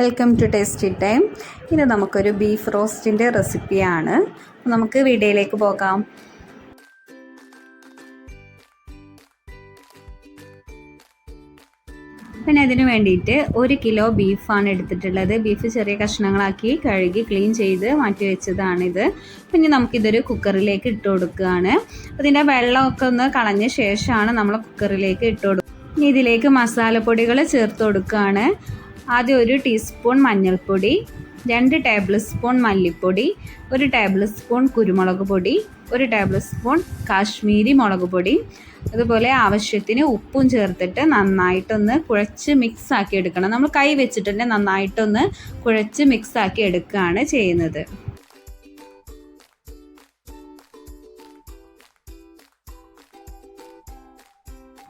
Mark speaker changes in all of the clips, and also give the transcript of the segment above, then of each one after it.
Speaker 1: Welcome to tasty time ഇത് നമുക്കൊരു beef റോസ്റ്റിന്റെ റെസിപ്പിയാണ് നമുക്ക് വീഡിയോയിലേക്ക് പോകാം. പിന്നെ അതിന് വേണ്ടിയിട്ട് ഒരു കിലോ ബീഫാണ് എടുത്തിട്ടുള്ളത്. ബീഫ് ചെറിയ കഷ്ണങ്ങളാക്കി കഴുകി ക്ലീൻ ചെയ്ത് മാറ്റി വെച്ചതാണിത്. പിന്നെ നമുക്കിതൊരു കുക്കറിലേക്ക് ഇട്ട് കൊടുക്കുകയാണ്. അതിന്റെ വെള്ളമൊക്കെ ഒന്ന് കളഞ്ഞ ശേഷമാണ് നമ്മൾ കുക്കറിലേക്ക് ഇട്ട് കൊടുക്കുക ഇനി ഇതിലേക്ക് മസാലപ്പൊടികൾ ചേർത്ത് കൊടുക്കുകയാണ്. ആദ്യം ഒരു ടീസ്പൂൺ മഞ്ഞൾപ്പൊടി രണ്ട് ടേബിൾ സ്പൂൺ മല്ലിപ്പൊടി ഒരു ടേബിൾ സ്പൂൺ കുരുമുളക് പൊടി ഒരു ടേബിൾ സ്പൂൺ കാശ്മീരി മുളക് പൊടി. അതുപോലെ ആവശ്യത്തിന് ഉപ്പും ചേർത്തിട്ട് നന്നായിട്ടൊന്ന് കുഴച്ച് മിക്സ് ആക്കി എടുക്കണം. നമ്മൾ കൈ വെച്ചിട്ട് തന്നെ നന്നായിട്ടൊന്ന് കുഴച്ച് മിക്സ് ആക്കി എടുക്കുകയാണ് ചെയ്യുന്നത്.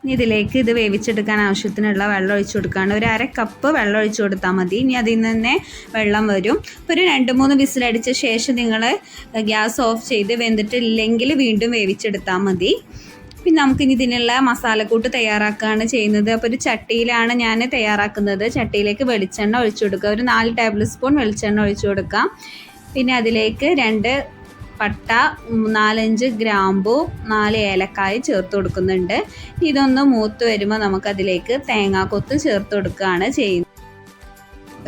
Speaker 1: ഇനി ഇതിലേക്ക് ഇത് വേവിച്ചെടുക്കാൻ ആവശ്യത്തിനുള്ള വെള്ളം ഒഴിച്ചു കൊടുക്കുകയാണ് ഒരു അര കപ്പ് വെള്ളം ഒഴിച്ചു കൊടുത്താൽ മതി. ഇനി അതിൽ നിന്ന് തന്നെ വെള്ളം വരും. ഇപ്പോൾ ഒരു രണ്ട് മൂന്ന് വിസിലടിച്ച ശേഷം നിങ്ങൾ ഗ്യാസ് ഓഫ് ചെയ്ത് വെന്തിട്ടില്ലെങ്കിൽ വീണ്ടും വേവിച്ചെടുത്താൽ മതി. പിന്നെ നമുക്കിനി ഇതിനുള്ള മസാലക്കൂട്ട് തയ്യാറാക്കുകയാണ് ചെയ്യുന്നത്. അപ്പോൾ ഒരു ചട്ടിയിലാണ് ഞാൻ തയ്യാറാക്കുന്നത്. ചട്ടിയിലേക്ക് വെളിച്ചെണ്ണ ഒഴിച്ചു കൊടുക്കുക. ഒരു നാല് ടേബിൾ സ്പൂൺ വെളിച്ചെണ്ണ ഒഴിച്ചു കൊടുക്കാം. പിന്നെ അതിലേക്ക് രണ്ട് പട്ട നാലഞ്ച് ഗ്രാമ്പു നാല് ഏലക്കായ ചേർത്ത് കൊടുക്കുന്നുണ്ട്. ഇതൊന്ന് മൂത്ത് വരുമ്പോൾ നമുക്കതിലേക്ക് തേങ്ങാക്കൊത്ത് ചേർത്ത് കൊടുക്കുകയാണ് ചെയ്യുന്നത്.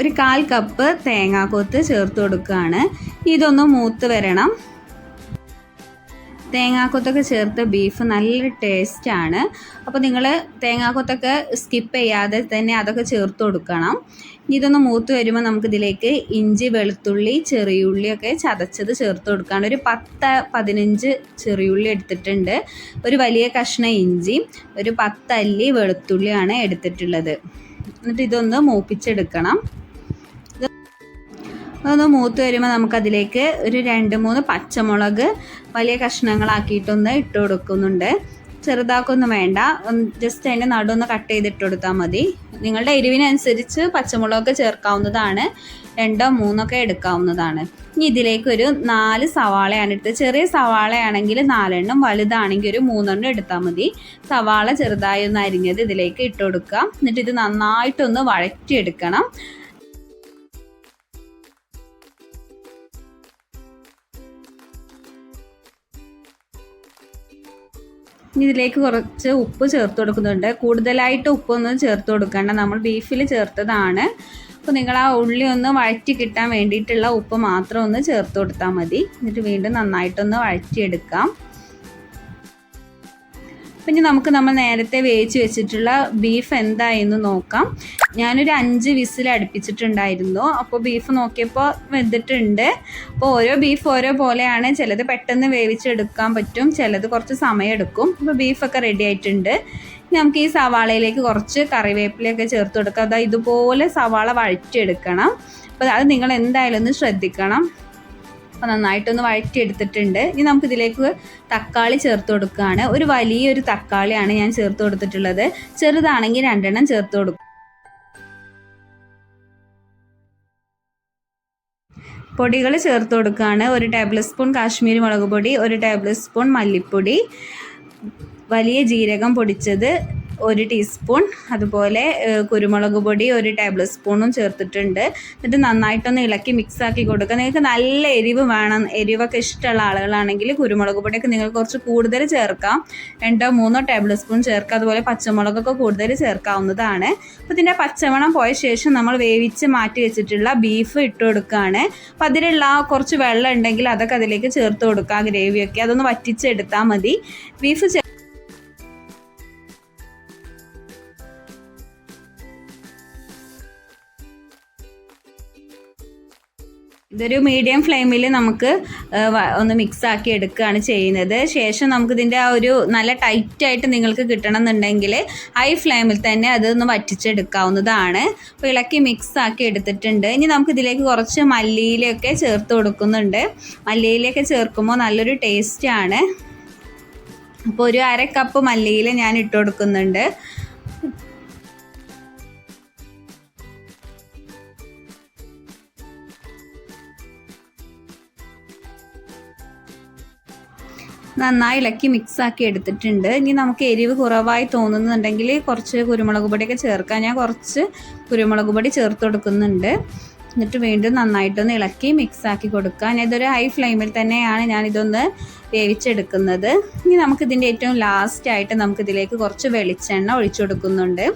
Speaker 1: ഒരു കാൽ കപ്പ് തേങ്ങാക്കൊത്ത് ചേർത്ത് കൊടുക്കുകയാണ്. ഇതൊന്ന് മൂത്ത് വരണം. തേങ്ങാക്കൊത്തൊക്കെ ചേർത്ത് ബീഫ് നല്ല ടേസ്റ്റാണ് അപ്പോൾ നിങ്ങൾ തേങ്ങാക്കൊത്തൊക്കെ സ്കിപ്പ് ചെയ്യാതെ തന്നെ അതൊക്കെ ചേർത്ത് കൊടുക്കണം. ഇതൊന്ന് മൂത്ത് വരുമ്പോൾ നമുക്കിതിലേക്ക് ഇഞ്ചി വെളുത്തുള്ളി ചെറിയുള്ളിയൊക്കെ ചതച്ചത് ചേർത്ത് കൊടുക്കണം. ഒരു പത്ത് പതിനഞ്ച് ചെറിയുള്ളി എടുത്തിട്ടുണ്ട്. ഒരു വലിയ കഷ്ണ ഇഞ്ചി ഒരു പത്തല്ലി വെളുത്തുള്ളിയാണ് എടുത്തിട്ടുള്ളത്. എന്നിട്ട് ഇതൊന്ന് മൂപ്പിച്ചെടുക്കണം. അതൊന്ന് മൂത്ത് വരുമ്പോൾ നമുക്കതിലേക്ക് ഒരു രണ്ട് മൂന്ന് പച്ചമുളക് വലിയ കഷ്ണങ്ങളാക്കിയിട്ടൊന്ന് ഇട്ട് കൊടുക്കുന്നുണ്ട് ചെറുതാക്കൊന്നും വേണ്ട. ജസ്റ്റ് അതിന്റെ നടുവൊന്ന് കട്ട് ചെയ്തിട്ട് കൊടുത്താൽ മതി. നിങ്ങളുടെ എരിവിനനുസരിച്ച് പച്ചമുളകൊക്കെ ചേർക്കാവുന്നതാണ്. രണ്ടോ മൂന്നൊക്കെ എടുക്കാവുന്നതാണ്. ഇനി ഇതിലേക്ക് ഒരു നാല് സവാളയാണ് എടുത്തത് ചെറിയ സവാളയാണെങ്കിൽ നാലെണ്ണം വലുതാണെങ്കിൽ ഒരു മൂന്നെണ്ണം എടുത്താൽ മതി. സവാള ചെറുതായി ഒന്ന് അരിഞ്ഞത് ഇതിലേക്ക് ഇട്ട് കൊടുക്കുക എന്നിട്ട് ഇത് നന്നായിട്ടൊന്ന് വഴറ്റിയെടുക്കണം. ഇതിലേക്ക് കുറച്ച് ഉപ്പ് ചേർത്ത് കൊടുക്കുന്നുണ്ട്. കൂടുതലായിട്ട് ഉപ്പൊന്നും ചേർത്ത് കൊടുക്കേണ്ട. നമ്മൾ ബീഫിൽ ചേർത്തതാണ്. അപ്പോൾ നിങ്ങൾ ആ ഉള്ളി ഒന്ന് വഴറ്റി കിട്ടാൻ വേണ്ടിയിട്ടുള്ള ഉപ്പ് മാത്രം ഒന്ന് ചേർത്ത് കൊടുത്താൽ മതി. എന്നിട്ട് വീണ്ടും നന്നായിട്ടൊന്ന് വഴറ്റിയെടുക്കാം. പിന്നെ നമുക്ക് നമ്മൾ നേരത്തെ വേവിച്ച് വെച്ചിട്ടുള്ള ബീഫ് എന്തായെന്ന് നോക്കാം. ഞാനൊരു അഞ്ച് വിസിൽ അടുപ്പിച്ചിട്ടുണ്ടായിരുന്നു. അപ്പോൾ ബീഫ് നോക്കിയപ്പോൾ വെന്തിട്ടുണ്ട്. അപ്പോൾ ഓരോ ബീഫ് ഓരോ പോലെയാണ്. ചിലത് പെട്ടെന്ന് വേവിച്ചെടുക്കാൻ പറ്റും ചിലത് കുറച്ച് സമയം എടുക്കും അപ്പോൾ ബീഫൊക്കെ റെഡി ആയിട്ടുണ്ട്. നമുക്ക് ഈ സവാളയിലേക്ക് കുറച്ച് കറിവേപ്പിലയൊക്കെ ചേർത്ത് കൊടുക്കാം. അതായത് ഇതുപോലെ സവാള വഴറ്റിയെടുക്കണം. അപ്പോൾ അത് നിങ്ങൾ എന്തായാലും ഒന്ന് ശ്രദ്ധിക്കണം. അപ്പോൾ നന്നായിട്ടൊന്ന് വഴറ്റിയെടുത്തിട്ടുണ്ട്. ഇനി നമുക്ക് ഇതിലേക്ക് തക്കാളി ചേർത്ത് കൊടുക്കുകയാണ് ഒരു വലിയൊരു തക്കാളിയാണ് ഞാൻ ചേർത്ത് കൊടുത്തിട്ടുള്ളത്. ചെറുതാണെങ്കിൽ രണ്ടെണ്ണം ചേർത്ത് കൊടുക്കും. പൊടികൾ ചേർത്ത് കൊടുക്കുകയാണ് ഒരു ടേബിൾ സ്പൂൺ കാശ്മീരി മുളക് പൊടി ഒരു ടേബിൾ സ്പൂൺ മല്ലിപ്പൊടി. വലിയ ജീരകം പൊടിച്ചത്. ഒരു ടീസ്പൂൺ അതുപോലെ കുരുമുളക് പൊടി ഒരു ടേബിൾ സ്പൂണും ചേർത്തിട്ടുണ്ട്. എന്നിട്ട് നന്നായിട്ടൊന്ന് ഇളക്കി മിക്സ് ആക്കി കൊടുക്കുക. നിങ്ങൾക്ക് നല്ല എരിവ് വേണം. എരിവൊക്കെ ഇഷ്ടമുള്ള ആളുകളാണെങ്കിൽ കുരുമുളക് പൊടിയൊക്കെ നിങ്ങൾ കുറച്ച് കൂടുതൽ ചേർക്കാം. രണ്ടോ മൂന്നോ ടേബിൾ സ്പൂൺ ചേർക്കാം. അതുപോലെ പച്ചമുളകൊക്കെ കൂടുതൽ ചേർക്കാവുന്നതാണ്. അപ്പോൾ ഇതിന്റെ പച്ചമണം പോയ ശേഷം നമ്മൾ വേവിച്ച് മാറ്റി വെച്ചിട്ടുള്ള ബീഫ് ഇട്ട് കൊടുക്കുകയാണ്. അപ്പം അതിലുള്ള കുറച്ച് വെള്ളം ഉണ്ടെങ്കിൽ അതൊക്കെ അതിലേക്ക് ചേർത്ത് കൊടുക്കുക ഗ്രേവിയൊക്കെ അതൊന്ന് വറ്റിച്ചെടുത്താൽ മതി. ബീഫ് ഇതൊരു മീഡിയം ഫ്ലെയിമിൽ നമുക്ക് ഒന്ന് മിക്സ് ആക്കി എടുക്കുകയാണ് ചെയ്യുന്നത്. ശേഷം നമുക്കിതിന്റെ ആ ഒരു നല്ല ടൈറ്റായിട്ട് നിങ്ങൾക്ക് കിട്ടണം എന്നുണ്ടെങ്കിൽ ഹൈ ഫ്ലെയിമിൽ തന്നെ അതൊന്ന് വറ്റിച്ചെടുക്കാവുന്നതാണ്. അപ്പോൾ ഇളക്കി മിക്സ് ആക്കി എടുത്തിട്ടുണ്ട്. ഇനി നമുക്കിതിലേക്ക് കുറച്ച് മല്ലിയിലൊക്കെ ചേർത്ത് കൊടുക്കുന്നുണ്ട്. മല്ലിയിലൊക്കെ ചേർക്കുമ്പോൾ നല്ലൊരു ടേസ്റ്റാണ് അപ്പോൾ ഒരു അര കപ്പ് മല്ലിയിൽ ഞാൻ ഇട്ട് കൊടുക്കുന്നുണ്ട്. നന്നായി ഇളക്കി മിക്സ് ആക്കി എടുത്തിട്ടുണ്ട്. ഇനി നമുക്ക് എരിവ് കുറവായി തോന്നുന്നുണ്ടെങ്കിൽ കുറച്ച് കുരുമുളക് പൊടിയൊക്കെ ചേർക്കാം. ഞാൻ കുറച്ച് കുരുമുളക് പൊടി ചേർത്ത് കൊടുക്കുന്നുണ്ട്. എന്നിട്ട് വീണ്ടും നന്നായിട്ടൊന്ന് ഇളക്കി മിക്സ് ആക്കി കൊടുക്കുക ഇതൊരു ഹൈ ഫ്ലെയിമിൽ തന്നെയാണ് ഞാനിതൊന്ന് വേവിച്ചെടുക്കുന്നത്. ഇനി നമുക്കിതിന്റെ ഏറ്റവും ലാസ്റ്റായിട്ട് നമുക്കിതിലേക്ക് കുറച്ച് വെളിച്ചെണ്ണ ഒഴിച്ചു കൊടുക്കുന്നുണ്ട്.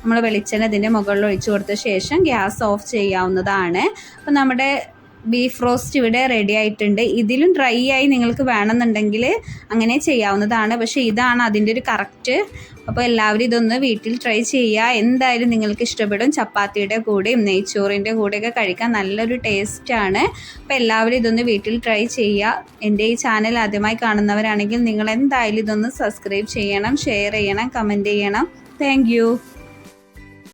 Speaker 1: നമ്മൾ വെളിച്ചെണ്ണ ഇതിന്റെ മുകളിൽ ഒഴിച്ചു കൊടുത്ത ശേഷം ഗ്യാസ് ഓഫ് ചെയ്യാവുന്നതാണ്. അപ്പോൾ നമ്മുടെ ബീഫ് റോസ്റ്റ് ഇവിടെ റെഡി ആയിട്ടുണ്ട്. ഇതിലും ഡ്രൈ ആയി നിങ്ങൾക്ക് വേണമെന്നുണ്ടെങ്കിൽ അങ്ങനെ ചെയ്യാവുന്നതാണ്. പക്ഷേ ഇതാണ് അതിന്റെ ഒരു കറക്റ്റ് അപ്പോൾ എല്ലാവരും ഇതൊന്ന് വീട്ടിൽ ട്രൈ ചെയ്യുക. എന്തായാലും നിങ്ങൾക്ക് ഇഷ്ടപ്പെടും. ചപ്പാത്തിയുടെ കൂടെയും നെയ്ച്ചോറിന്റെ കൂടെയൊക്കെ കഴിക്കാൻ നല്ലൊരു ടേസ്റ്റാണ് അപ്പോൾ എല്ലാവരും ഇതൊന്ന് വീട്ടിൽ ട്രൈ ചെയ്യുക. എന്റെ ഈ ചാനൽ ആദ്യമായി കാണുന്നവരാണെങ്കിൽ നിങ്ങൾ എന്തായാലും ഇതൊന്ന് സബ്സ്ക്രൈബ് ചെയ്യണം ഷെയർ ചെയ്യണം കമന്റ് ചെയ്യണം. താങ്ക്